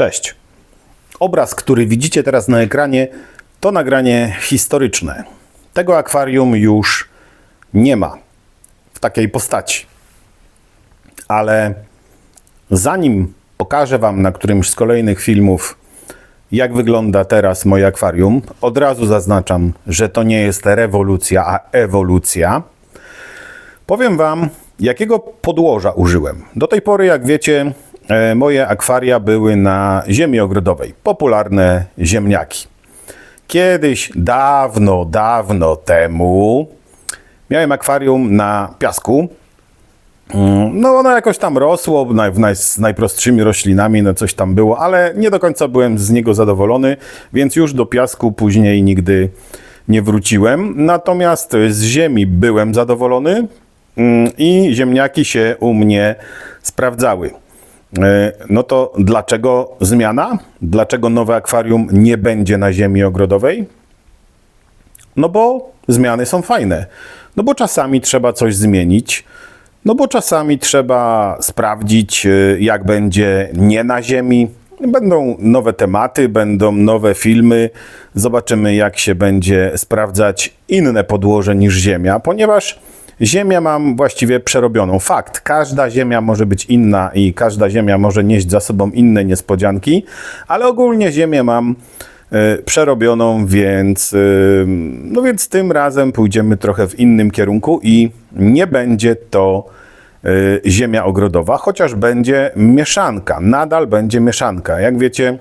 Cześć. Obraz, który widzicie teraz na ekranie, to nagranie historyczne. Tego akwarium już nie ma w takiej postaci. Ale zanim pokażę Wam na którymś z kolejnych filmów, jak wygląda teraz moje akwarium, od razu zaznaczam, że to nie jest rewolucja, a ewolucja. Powiem Wam, jakiego podłoża użyłem. Do tej pory, jak wiecie, moje akwaria były na ziemi ogrodowej. Popularne ziemniaki. Kiedyś, dawno, dawno temu, miałem akwarium na piasku. Mm, No, ono jakoś tam rosło, naj, naj, z najprostszymi roślinami, no coś tam było, ale nie do końca byłem z niego zadowolony, więc już do piasku później nigdy nie wróciłem. Natomiast z ziemi byłem zadowolony mm, i ziemniaki się u mnie sprawdzały. E, No to dlaczego zmiana? Dlaczego nowe akwarium nie będzie na ziemi ogrodowej? No bo zmiany są fajne. No bo czasami trzeba coś zmienić. No bo czasami trzeba sprawdzić, y, jak będzie nie na ziemi. Będą nowe tematy, będą nowe filmy. Zobaczymy, jak się będzie sprawdzać inne podłoże niż ziemia, ponieważ ziemię mam właściwie przerobioną. Fakt, każda ziemia może być inna i każda ziemia może nieść za sobą inne niespodzianki, ale ogólnie ziemię mam y, przerobioną, więc, y, no więc tym razem pójdziemy trochę w innym kierunku i nie będzie to y, ziemia ogrodowa, chociaż będzie mieszanka, nadal będzie mieszanka. Jak wiecie,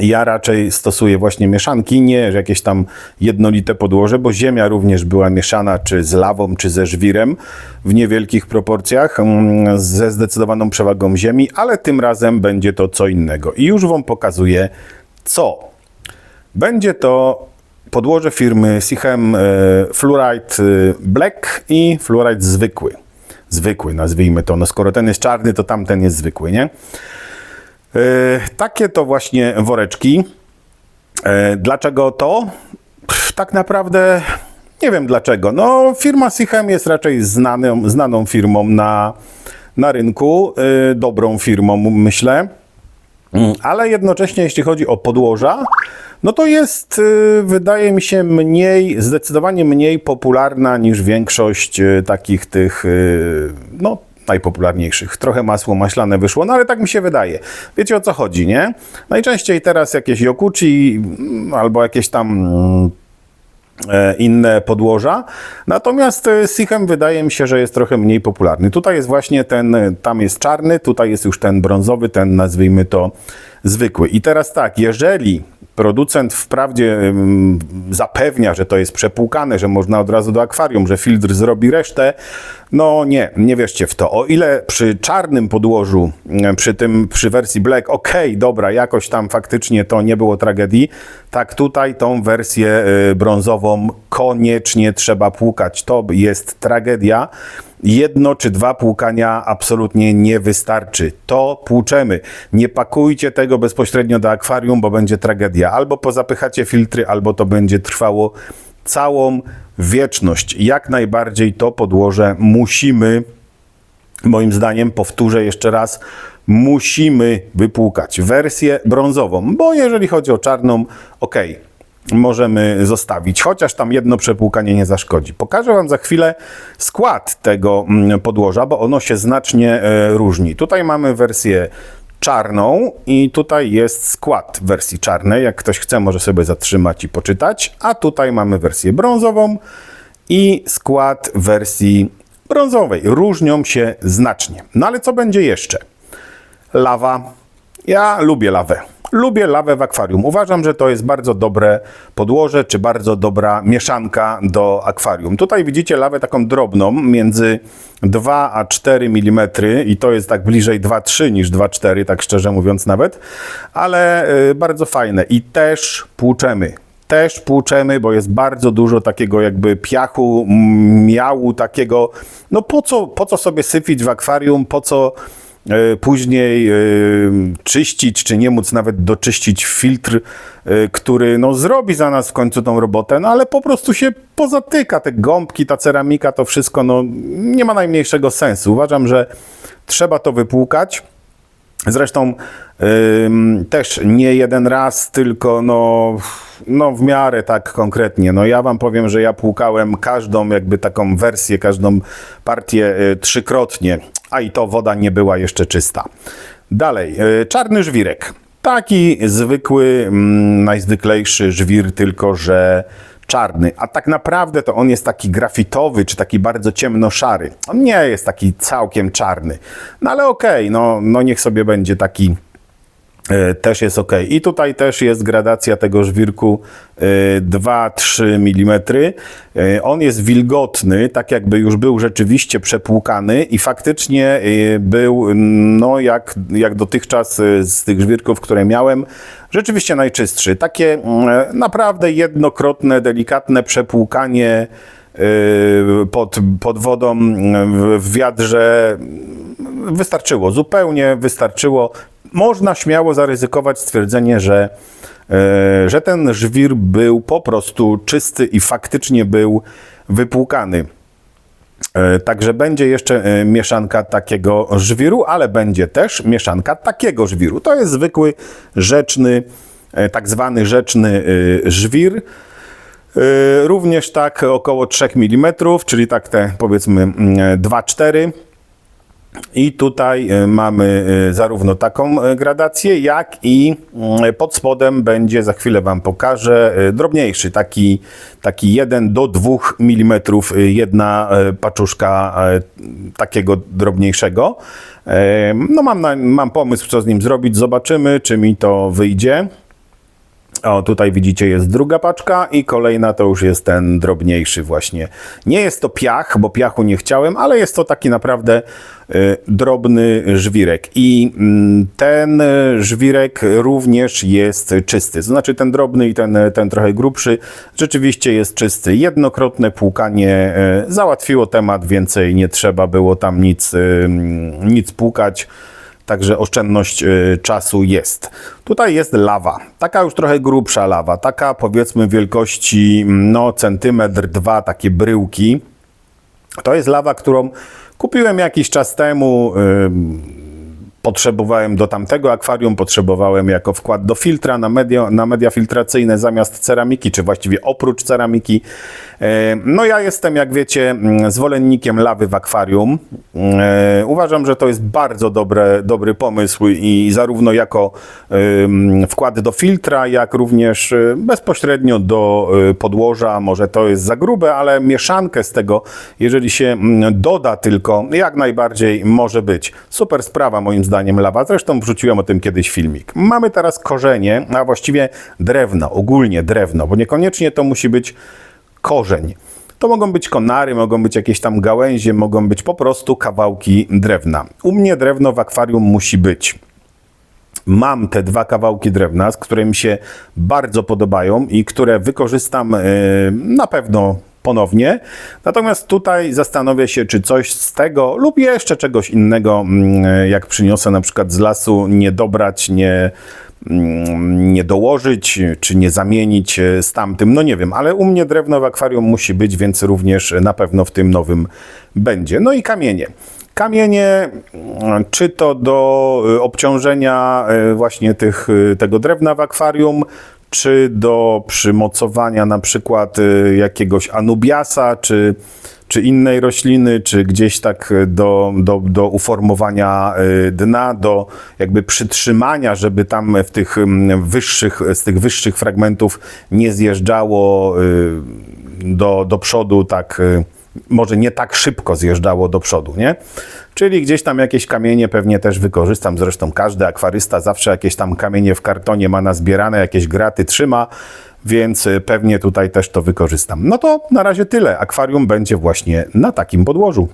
ja raczej stosuję właśnie mieszanki, nie jakieś tam jednolite podłoże, bo ziemia również była mieszana czy z lawą, czy ze żwirem w niewielkich proporcjach, mm, ze zdecydowaną przewagą ziemi, ale tym razem będzie to co innego. I już Wam pokazuję co. Będzie to podłoże firmy Sichem e, Fluoride e, Black i Fluoride zwykły. Zwykły, nazwijmy to. No skoro ten jest czarny, to tamten jest zwykły, nie? E, Takie to właśnie woreczki. E, Dlaczego to? Tak naprawdę nie wiem dlaczego. No, firma Sichem jest raczej znaną, znaną firmą na, na rynku, e, dobrą firmą, myślę. Mm, Ale jednocześnie, jeśli chodzi o podłoża, no to jest, wydaje mi się, mniej, zdecydowanie mniej popularna niż większość takich tych, no, najpopularniejszych. Trochę masło maślane wyszło, no ale tak mi się wydaje. Wiecie o co chodzi, nie? Najczęściej teraz jakieś Yokuchi mm, albo jakieś tam mm, e, inne podłoża. Natomiast e, Sichem wydaje mi się, że jest trochę mniej popularny. Tutaj jest właśnie ten, e, tam jest czarny, tutaj jest już ten brązowy, ten nazwijmy to zwykły. I teraz tak, jeżeli producent wprawdzie zapewnia, że to jest przepłukane, że można od razu do akwarium, że filtr zrobi resztę, no nie, nie wierzcie w to. O ile przy czarnym podłożu, przy tym, przy wersji Black, okej, dobra, jakoś tam faktycznie to nie było tragedii, tak tutaj tą wersję y, brązową koniecznie trzeba płukać. To jest tragedia. Jedno czy dwa płukania absolutnie nie wystarczy. To płuczemy. Nie pakujcie tego bezpośrednio do akwarium, bo będzie tragedia. Albo pozapychacie filtry, albo to będzie trwało całą wieczność. Jak najbardziej to podłoże musimy, moim zdaniem, powtórzę jeszcze raz, musimy wypłukać wersję brązową, bo jeżeli chodzi o czarną, ok, możemy zostawić, chociaż tam jedno przepłukanie nie zaszkodzi. Pokażę Wam za chwilę skład tego mm, podłoża, bo ono się znacznie e, różni. Tutaj mamy wersję czarną i tutaj jest skład wersji czarnej. Jak ktoś chce, może sobie zatrzymać i poczytać. A tutaj mamy wersję brązową i skład wersji brązowej. Różnią się znacznie. No ale co będzie jeszcze? Lawa. Ja lubię lawę. Lubię lawę w akwarium. Uważam, że to jest bardzo dobre podłoże, czy bardzo dobra mieszanka do akwarium. Tutaj widzicie lawę taką drobną, między 2 a 4 mm i to jest tak bliżej 2,3 niż 2,4, tak szczerze mówiąc nawet, ale y, bardzo fajne i też płuczemy też płuczemy, bo jest bardzo dużo takiego jakby piachu, miału takiego, no po co, po co sobie syfić w akwarium, po co później e, czyścić, czy nie móc nawet doczyścić filtr, e, który no zrobi za nas w końcu tą robotę, no ale po prostu się pozatyka, te gąbki, ta ceramika, to wszystko, no nie ma najmniejszego sensu. Uważam, że trzeba to wypłukać. Zresztą ym, też nie jeden raz, tylko no, no w miarę tak konkretnie. No ja wam powiem, że ja płukałem każdą jakby taką wersję, każdą partię y, trzykrotnie, a i to woda nie była jeszcze czysta. Dalej, y, czarny żwirek. Taki zwykły, mm, najzwyklejszy żwir, tylko że czarny, a tak naprawdę to on jest taki grafitowy, czy taki bardzo ciemno-szary. On nie jest taki całkiem czarny. No ale okej, no, no niech sobie będzie taki też jest ok. I tutaj też jest gradacja tego żwirku e, 2-3 mm. E, On jest wilgotny, tak jakby już był rzeczywiście przepłukany i faktycznie e, był, no jak, jak dotychczas e, z tych żwirków, które miałem, rzeczywiście najczystszy. Takie naprawdę jednokrotne, delikatne przepłukanie e, pod, pod wodą w wiadrze wystarczyło, zupełnie wystarczyło. Można śmiało zaryzykować stwierdzenie, że, e, że ten żwir był po prostu czysty i faktycznie był wypłukany. E, Także będzie jeszcze e, mieszanka takiego żwiru, ale będzie też mieszanka takiego żwiru. To jest zwykły, rzeczny, tak zwany rzeczny żwir. Również tak około 3 mm, czyli tak te powiedzmy mm, 2-4. I tutaj e, mamy e, zarówno taką e, gradację, jak i mm, pod spodem będzie, za chwilę Wam pokażę, drobniejszy, taki, taki 1 do 2 mm, jedna paczuszka takiego drobniejszego. No mam, na, mam pomysł, co z nim zrobić, zobaczymy, czy mi to wyjdzie. O, tutaj widzicie jest druga paczka i kolejna to już jest ten drobniejszy właśnie. Nie jest to piach, bo piachu nie chciałem, ale jest to taki naprawdę drobny żwirek. I mm, ten y, żwirek również jest czysty. To znaczy ten drobny i ten, ten trochę grubszy rzeczywiście jest czysty. Jednokrotne płukanie y, załatwiło temat, więcej nie trzeba było tam nic, y, nic płukać. Także oszczędność y, czasu jest. Tutaj jest lawa, taka już trochę grubsza lawa, taka powiedzmy wielkości no centymetr, dwa, takie bryłki. To jest lawa, którą kupiłem jakiś czas temu. y, Potrzebowałem do tamtego akwarium, potrzebowałem jako wkład do filtra na media, na media filtracyjne zamiast ceramiki, czy właściwie oprócz ceramiki. E, No ja jestem, jak wiecie, mm, zwolennikiem lawy w akwarium. E, Uważam, że to jest bardzo dobre, dobry pomysł i zarówno jako wkład do filtra, jak również y, bezpośrednio do y, podłoża. Może to jest za grube, ale mieszankę z tego, jeżeli się mm, doda tylko, jak najbardziej może być. Super sprawa moim zdaniem lawa. Zresztą wrzuciłem o tym kiedyś filmik. Mamy teraz korzenie, a właściwie drewno, ogólnie drewno, bo niekoniecznie to musi być korzeń. To mogą być konary, mogą być jakieś tam gałęzie, mogą być po prostu kawałki drewna. U mnie drewno w akwarium musi być. Mam te dwa kawałki drewna, z które mi się bardzo podobają i które wykorzystam e, na pewno ponownie. Natomiast tutaj zastanowię się, czy coś z tego lub jeszcze czegoś innego, mm, jak przyniosę na przykład z lasu, nie dobrać, nie, mm, nie dołożyć, czy nie zamienić e, z tamtym. No nie wiem, ale u mnie drewno w akwarium musi być, więc również na pewno w tym nowym będzie. No i kamienie. Kamienie, mm, czy to do y, obciążenia y, właśnie tych, tego drewna w akwarium, czy do przymocowania na przykład y, jakiegoś anubiasa, czy, czy innej rośliny, czy gdzieś tak do, do, do uformowania y, dna, do jakby przytrzymania, żeby tam w tych mm, wyższych, z tych wyższych fragmentów nie zjeżdżało y, do, do przodu tak może nie tak szybko zjeżdżało do przodu, nie? Czyli gdzieś tam jakieś kamienie pewnie też wykorzystam. Zresztą każdy akwarysta zawsze jakieś tam kamienie w kartonie ma nazbierane, jakieś graty trzyma, więc y, pewnie tutaj też to wykorzystam. No to na razie tyle. Akwarium będzie właśnie na takim podłożu.